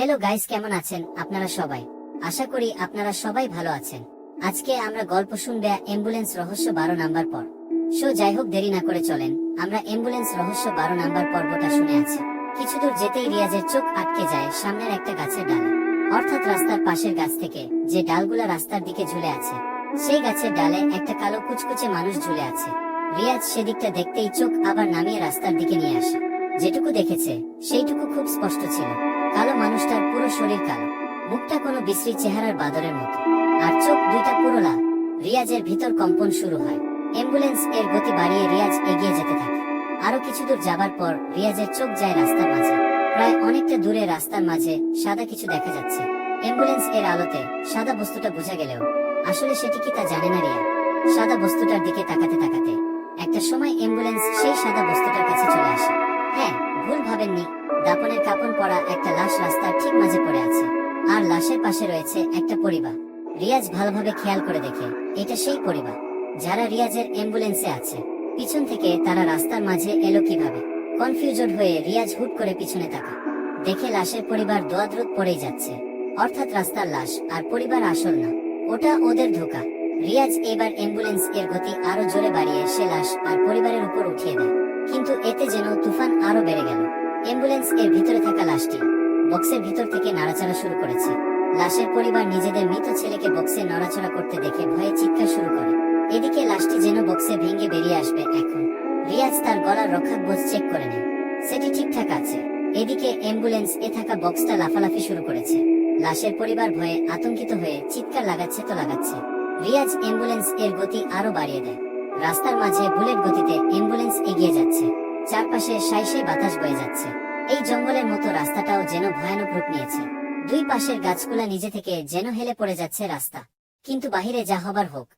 Hello guys কেমন আছেন? আপনারা সবাই? আশা করি আপনারা সবাই ভালো আছেন। আজকে আমরা গল্প শুনবে অ্যাম্বুলেন্স রহস্য বারো নাম্বার পর। সো যাই হোক, দেরি না করে চলেন। আমরা অ্যাম্বুলেন্স রহস্য বারো নাম্বার পর্বটা শুনে আছি। কিছু দূর যেতেই রিয়াজের চোখ আটকে যায় সামনের একটা গাছের ডালে। অর্থাৎ রাস্তার পাশের গাছ থেকে যে ডালগুলা রাস্তার দিকে ঝুলে আছে, সেই গাছের ডালে একটা কালো কুচকুচে মানুষ ঝুলে আছে। রিয়াজ সেদিকটা দেখতেই চোখ আবার নামিয়ে রাস্তার দিকে নিয়ে আসে। যেটুকু দেখেছে, সেইটুকু খুব স্পষ্ট ছিল। কালো মানুষটার পুরো শরীর কালো। মুখটা কোনো বিশ্রী চেহারার বাদরের মতো। আর চোখ দুইটা পুরো লাল। রিয়াজের ভিতর কম্পন শুরু হয়। অ্যাম্বুলেন্স এর গতি বাড়িয়ে রিয়াজ এগিয়ে যেতে থাকে। আরও কিছু দূর যাবার পর রিয়াজের চোখ যায় রাস্তার মাঝে। প্রায় অনেকটা দূরে রাস্তার মাঝে সাদা কিছু দেখা যাচ্ছে। অ্যাম্বুলেন্স এর আলোতে সাদা বস্তুটা বোঝা গেলেও, আসলে সেটি কি তা জানে না রিয়া। সাদা বস্তুটার দিকে তাকাতে তাকাতে, একটা সময় অ্যাম্বুলেন্স সেই সাদা বস্তুটার কাছে পরা একটা লাশ রাস্তার ঠিক মাঝে পড়ে আছে। আর লাশের পাশে রয়েছে একটা পরিবার। রিয়াজ ভালোভাবে খেয়াল করে দেখে, এটা সেই পরিবার। যারা রিয়াজের অ্যাম্বুলেন্সে আছে। পিছন থেকে তারা রাস্তার মাঝে এলো কীভাবে? কনফিউজন হয়ে রিয়াজ হুট করে পিছনে তাকা দেখে লাশের পরিবার দোয়াদ্রুত পড়েই যাচ্ছে। অর্থাৎ রাস্তার লাশ, আর পরিবার আসল না। ওটা ওদের ধোকা। রিয়াজ এবার অ্যাম্বুলেন্স এর গতি আরও জোরে বাড়িয়ে সে লাশ আর পরিবারের উপর উঠিয়ে দেয়। কিন্তু এতে যেন তুফান আরও বেড়ে গেল। অ্যাম্বুলেন্স এর ভিতরে থাকা লাশটি বক্সের ভিতর থেকে নাড়াচাড়া শুরু করেছে। লাশের পরিবার নিজেদের মৃত ছেলেকে বক্সে নড়াচড়া করতে দেখে ভয়ে চিৎকার শুরু করে। এদিকে লাশটি যেন বক্সে ভেঙে বেরিয়ে আসবে এখন। রিয়াজ তার গলার রক্ষাকবচ চেক করে নেয়। সেটি ঠিকঠাক আছে। এদিকে অ্যাম্বুলেন্স এ থাকা বক্সটা লাফালাফি শুরু করেছে। লাশের পরিবার ভয়ে আতঙ্কিত হয়ে চিৎকার লাগাচ্ছে তো লাগাচ্ছে। রিয়াজ অ্যাম্বুলেন্স এর গতি আরও বাড়িয়ে দেয়। রাস্তার মাঝে বুলেট গতিতে অ্যাম্বুলেন্স এগিয়ে যাচ্ছে। চারপাশে সাইসে বাতাস বয়ে যাচ্ছে। এই জঙ্গলের মতো রাস্তাটাও যেন ভয়ানক রূপ নিয়েছে। দুই পাশের গাছগুলা নিজে থেকে যেন হেলে পড়ে যাচ্ছে রাস্তা। কিন্তু বাহিরে যা হবার হোক,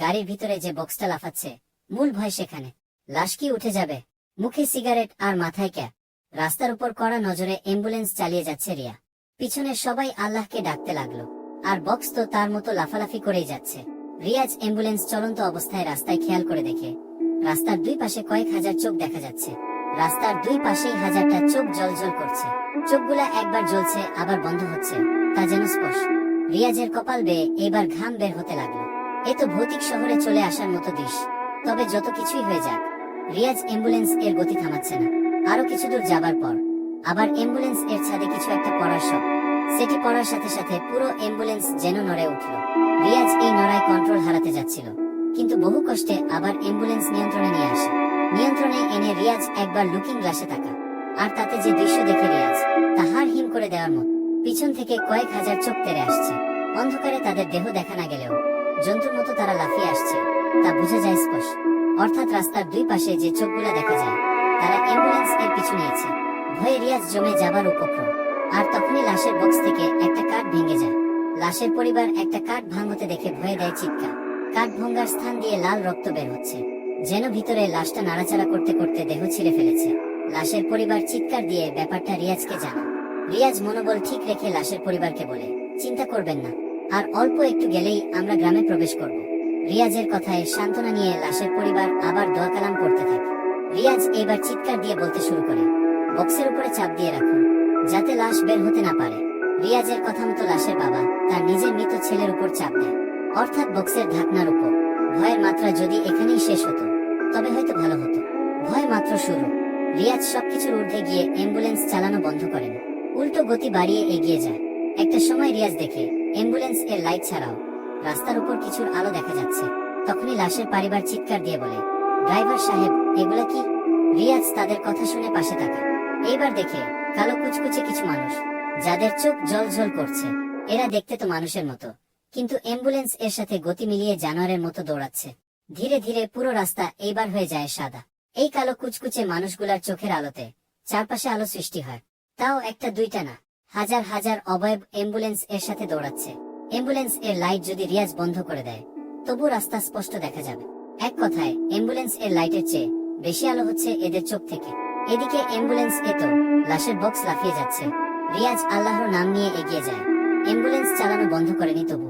গাড়ির ভিতরে যে বক্সটা লাফাচ্ছে, মূল ভয় সেখানে। লাশ কি উঠে যাবে? মুখে সিগারেট আর মাথায় ক্যাপ। রাস্তার উপর কড়া নজরে অ্যাম্বুলেন্স চালিয়ে যাচ্ছে রিয়া। পিছনের সবাই আল্লাহকে ডাকতে লাগল। আর বক্স তো তার মতো লাফালাফি করেই যাচ্ছে। রিয়াজ অ্যাম্বুলেন্স চলন্ত অবস্থায় রাস্তায় খেয়াল করে দেখে। রাস্তার দুই পাশে কয়েক হাজার চোখ দেখা যাচ্ছে। রাস্তার দুই পাশেই হাজারটা চোখ জলজল করছে। চোখগুলা একবার জ্বলছে, আবার বন্ধ হচ্ছে। তা যেন স্পষ্ট। রিয়াজের কপাল বেয়ে এবার ঘাম বের হতে লাগল। এ তো ভৌতিক শহরে চলে আসার মতো দৃশ্য তবে যত কিছুই হয়ে যাক, রিয়াজ অ্যাম্বুলেন্স এর গতি থামাচ্ছে না। আরও কিছু দূর যাবার পর, আবার অ্যাম্বুলেন্স এর ছাদে কিছু একটা পড়ার সব সেটি পড়ার সাথে সাথে পুরো অ্যাম্বুলেন্স যেন নড়ে উঠল। রিয়াজ এই নড়ায় কন্ট্রোল হারাতে যাচ্ছিল। কিন্তু বহু কষ্টে আবার অ্যাম্বুলেন্স নিয়ন্ত্রণে নিয়ে আসে। নিয়ন্ত্রণে এনে রিয়াজ একবার লুকিং গ্লাসে তাকা আর তাতে যে দৃশ্য দেখে রিয়াজ, তা হার হিম করে দেওয়ার মত। পিছন থেকে কয়েক হাজার চোখ তেরে আসছে। অন্ধকারে তাদের দেহ দেখা না গেলেও জন্তুর মতো তারা লাফিয়ে আসছে, তা বোঝা যায় স্পষ্ট। অর্থাৎ রাস্তার দুই পাশে যে চোখগুলা দেখা যায়, তারা অ্যাম্বুলেন্স এর পিছু নিয়েছে। ভয়ে রিয়াজ জমে যাবার উপক্রম। আর তখনই লাশের বক্স থেকে একটা কাঠ ভেঙে যায়। লাশের পরিবার একটা কাঠ ভাঙতে দেখে ভয়ে দেয় চিৎকার। কাঠ ভঙ্গার স্থান দিয়ে লাল রক্ত বের হচ্ছে, যেন ভিতরে লাশটা নাড়াচাড়া করতে করতে দেহ ছিঁড়ে ফেলেছে। লাশের পরিবার চিৎকার দিয়ে ব্যাপারটা রিয়াজকে জানা রিয়াজ মনোবল ঠিক রেখে লাশের পরিবারকে বলে, চিন্তা করবেন না, আর অল্প একটু গেলেই আমরা গ্রামে প্রবেশ করব। রিয়াজের কথায় সান্ত্বনা নিয়ে লাশের পরিবার আবার দোয়া কালাম করতে থাকে। রিয়াজ এবার চিৎকার দিয়ে বলতে শুরু করে, বক্সের উপরে চাপ দিয়ে রাখুন, যাতে লাশ বের হতে না পারে। রিয়াজের কথা মতো লাশের বাবা তার নিজের মৃত ছেলের উপর চাপ দেয়। অর্থাৎ বক্সের ঢাকনার উপর। ভয়ের মাত্রা যদি এখানেই শেষ হতো, তবে হয়তো ভালো হতো। ভয় মাত্র শুরু। রিয়াজ সবকিছুর ঊর্ধ্বে গিয়ে অ্যাম্বুলেন্স চালানো বন্ধ করেন। উল্টো গতি বাড়িয়ে এগিয়ে যায়। একটা সময় রিয়াজ দেখে, অ্যাম্বুলেন্স এর লাইট ছাড়াও। রাস্তার উপর কিছুর আলো দেখা যাচ্ছে। তখনই লাশের পরিবার চিৎকার দিয়ে বলে, ড্রাইভার সাহেব, এগুলা কি? রিয়াজ তাদের কথা শুনে পাশে থাকা এইবার দেখে, কালো কুচকুচে কিছু মানুষ, যাদের চোখ জল জল করছে। এরা দেখতে তো মানুষের মতো। কিন্তু অ্যাম্বুলেন্স এর সাথে গতি মিলিয়ে জানোয়ারের মতো দৌড়াচ্ছে। ধীরে ধীরে পুরো রাস্তা এইবার হয়ে যায় সাদা। এই কালো কুচকুচে মানুষগুলার চোখের আলোতে চারপাশে আলো সৃষ্টি হয়। তাও একটা দুইটা না, হাজার হাজার অবয়ব অ্যাম্বুলেন্স এর সাথে দৌড়াচ্ছে। অ্যাম্বুলেন্স এর লাইট যদি রিয়াজ বন্ধ করে দেয়, তবু রাস্তা স্পষ্ট দেখা যাবে। এক কথায়, অ্যাম্বুলেন্স এর লাইটের চেয়ে বেশি আলো হচ্ছে এদের চোখ থেকে। এদিকে অ্যাম্বুলেন্স এত লাশের বক্স লাফিয়ে যাচ্ছে। রিয়াজ আল্লাহর নাম নিয়ে এগিয়ে যায়। অ্যাম্বুলেন্স চালানো বন্ধ করেনি তবু।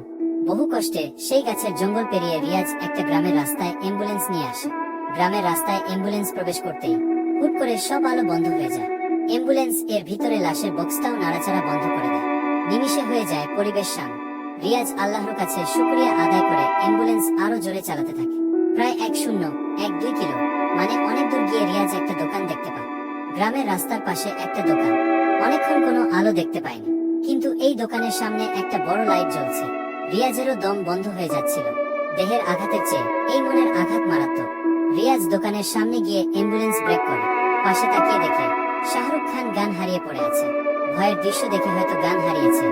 বহু কষ্টে সেই গাছের জঙ্গল পেরিয়ে রিয়াজ একটা গ্রামের রাস্তায় অ্যাম্বুলেন্স নিয়ে আসে। গ্রামের রাস্তায় অ্যাম্বুলেন্স প্রবেশ করতেই হুট করে সব আলো বন্ধ হয়ে যায়। অ্যাম্বুলেন্স এর ভিতরে লাশের বক্সটাও নাড়াচাড়া বন্ধ করে দেয়। নিমিষে হয়ে যায় পরিবেশ শান্ত। রিয়াজ আল্লাহর কাছে শুকরিয়া আদায় করে অ্যাম্বুলেন্স আরও জোরে চালাতে থাকে। প্রায় এক শূন্য, এক দুই কিলো মানে অনেক দূর গিয়ে রিয়াজ একটা দোকান দেখতে পায়। গ্রামের রাস্তার পাশে একটা দোকান। অনেকক্ষণ কোনো আলো দেখতে পায়নি। কিন্তু এই দোকানের সামনে একটা বড় লাইট জ্বলছে। রিয়াজেরও দম বন্ধ হয়ে যাচ্ছিল। দেহের আঘাতের চেয়ে এই মনের আঘাত মারাত্মক। রিয়াজ দোকানের সামনে গিয়ে অ্যাম্বুলেন্স ব্রেক করে। পাশে তাকিয়ে দেখে শাহরুখ খান গান হারিয়ে পড়ে আছে। ভয়ের দৃশ্য দেখে হয়তো গান হারিয়েছে।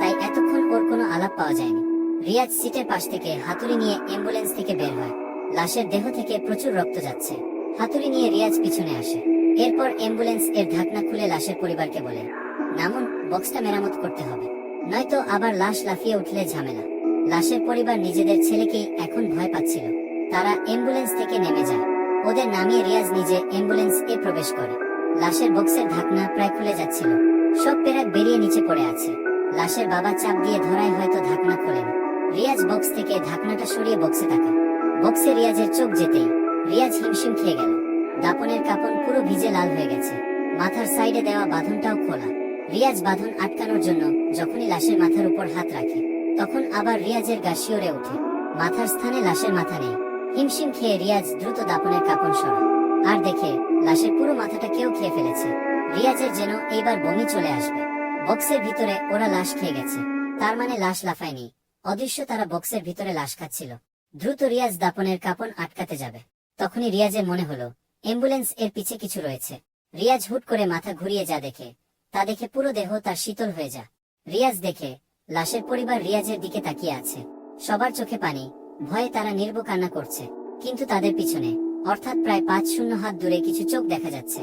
তাই এতক্ষণ ওর কোনো আলাপ পাওয়া যায়নি। রিয়াজ সিটের পাশ থেকে হাতুড়ি নিয়ে অ্যাম্বুলেন্স থেকে বের হয়। লাশের দেহ থেকে প্রচুর রক্ত যাচ্ছে। হাতুড়ি নিয়ে রিয়াজ পিছনে আসে। এরপর অ্যাম্বুলেন্স এর ঢাকনা খুলে লাশের পরিবারকে বলে, নামুন বক্সটা মেরামত করতে হবে। নয়তো আবার লাশ লাফিয়ে উঠলে ঝামেলা। লাশের পরিবার নিজেদের ছেলেকেই এখন ভয় পাচ্ছিল। তারা অ্যাম্বুলেন্স থেকে নেমে যায়। ওদের নামিয়ে রিয়াজ নিজে অ্যাম্বুলেন্স এ প্রবেশ করে। লাশের বক্সের ঢাকনা প্রায় খুলে যাচ্ছিল। সব পেরাক বেরিয়ে নিচে পড়ে আছে। লাশের বাবা চাপ দিয়ে ধরায় হয়তো ঢাকনা খোলেন। রিয়াজ বক্স থেকে ঢাকনাটা সরিয়ে বক্সে তাকায়। বক্সে রিয়াজের চোখ যেতেই রিয়াজ হিমশিম খেয়ে গেল। দাপনের কাপড় পুরো ভিজে লাল হয়ে গেছে। মাথার সাইডে দেওয়া বাঁধনটাও খোলা। রিয়াজ বাঁধন আটকানোর জন্য যখনই লাশের মাথার উপর হাত রাখে, তখন আবার রিয়াজের গা শিওরে ওঠে। মাথার স্থানে লাশের মাথা নেই। হিমশিম খেয়ে রিয়াজ দ্রুত দাপনের কাপড় সরায়। আর দেখে লাশের পুরো মাথাটা কেউ খেয়ে ফেলেছে। রিয়াজের যেন এইবার বমি চলে আসবে। বক্সের ভিতরে ওরা লাশ খেয়ে গেছে। তার মানে লাশ লাফায়নি। অদৃশ্য তারা বক্সের ভিতরে লাশ খাচ্ছিল। দ্রুত রিয়াজ দাপনের কাপন আটকাতে যাবে। তখনই রিয়াজের মনে হলো, অ্যাম্বুলেন্স এর পিছে কিছু রয়েছে। রিয়াজ হুট করে মাথা ঘুরিয়ে যা দেখে। তা দেখে পুরো দেহ তার শীতল হয়ে যা রিয়াজ দেখে, লাশের পরিবার রিয়াজের দিকে তাকিয়ে আছে। সবার চোখে পানি, ভয়ে তারা নির্ব কান্না করছে। কিন্তু তাদের পিছনে, অর্থাৎ প্রায় পাঁচ শূন্য হাত দূরে কিছু চোখ দেখা যাচ্ছে।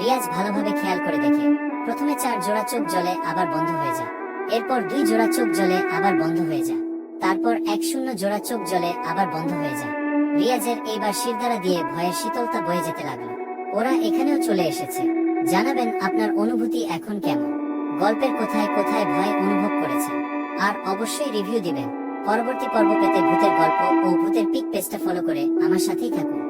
রিয়াজ ভালোভাবে খেয়াল করে দেখে, প্রথমে চার জোড়া চোখ জলে আবার বন্ধ হয়ে যায়। এরপর দুই জোড়া চোখ জলে আবার বন্ধ হয়ে যায়। তারপর এক শূন্য জোড়া চোখ জলে আবার বন্ধ হয়ে যায়। রিয়াজের এইবার শিরদারা দিয়ে ভয়ের শীতলতা বয়ে যেতে লাগল। ওরা এখানেও চলে এসেছে। জানাবেন আপনার অনুভূতি এখন কেমন। গল্পের কোথায় কোথায় ভয় অনুভব করেছেন। আর অবশ্যই রিভিউ দিবেন। পরবর্তী পর্ব পেতে ভূতের গল্প ও ভূতের পিক পেজটা ফলো করে আমার সাথেই থাকুন।